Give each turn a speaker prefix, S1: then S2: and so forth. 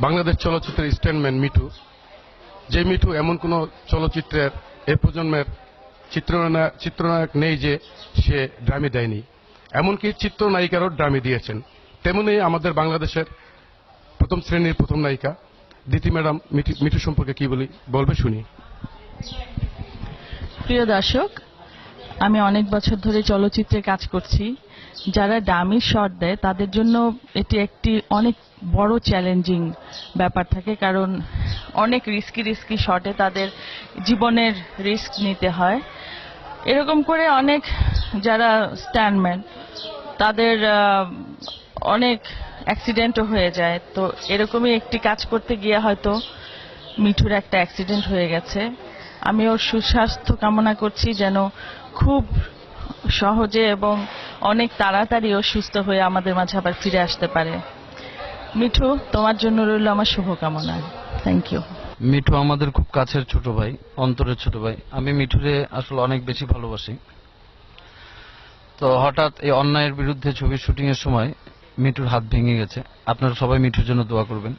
S1: বাংলাদেশ চলচ্চিত্রের স্ট্যান্ডম্যান মিঠু। যে মিঠু এমন কোন চলচ্চিত্রের এ প্রজন্মের চিত্রনায়ক চিত্রনায়ক নেই যে সে ড্রামি দেয়নি। এমনকি চিত্রনায়িকারও ড্রামি দিয়েছেন। তেমনি আমাদের বাংলাদেশের প্রথম শ্রেণির প্রথম নায়িকা, দিতি ম্যাডাম মিঠু- সম্পর্কে কি বলি বলবে শুনি।
S2: প্রিয় দর্শক আমি অনেক বছর ধরে চলচ্চিত্রে কাজ করছি। যারা ডামি শট দেয়, তাদের জন্য এটি একটি অনেক বড় চ্যালেঞ্জিং ব্যাপার থাকে, কারণ অনেক রিস্কি রিস্কি শটে তাদের জীবনের রিস্ক নিতে হয়। এরকম করে অনেক যারা স্ট্যান্ডম্যান তাদের অনেক অ্যাক্সিডেন্টও হয়ে যায়। তো এরকমই একটি কাজ করতে গিয়ে হয়তো মিঠুর একটা অ্যাক্সিডেন্ট হয়ে গেছে। আমি ওর সুস্বাস্থ্য কামনা করছি যেন খুব সহজে এবং অনেক তাড়াতাড়ি ও সুস্থ হয়ে আমাদের মাঝে আবার ফিরে আসতে পারে। মিঠু, তোমার জন্য রইল আমার শুভকামনা। থ্যাংক ইউ
S3: মিঠু আমাদের খুব কাছের ছোট ভাই, অন্তরের ছোট ভাই। আমি মিঠুরে আসলে অনেক বেশি ভালোবাসি। তো হঠাৎ এই অন্যায়ের বিরুদ্ধে ছবির শুটিংয়ের সময় মিঠুর হাত ভেঙে গেছে। আপনারা সবাই মিঠুর জন্য দোয়া করবেন।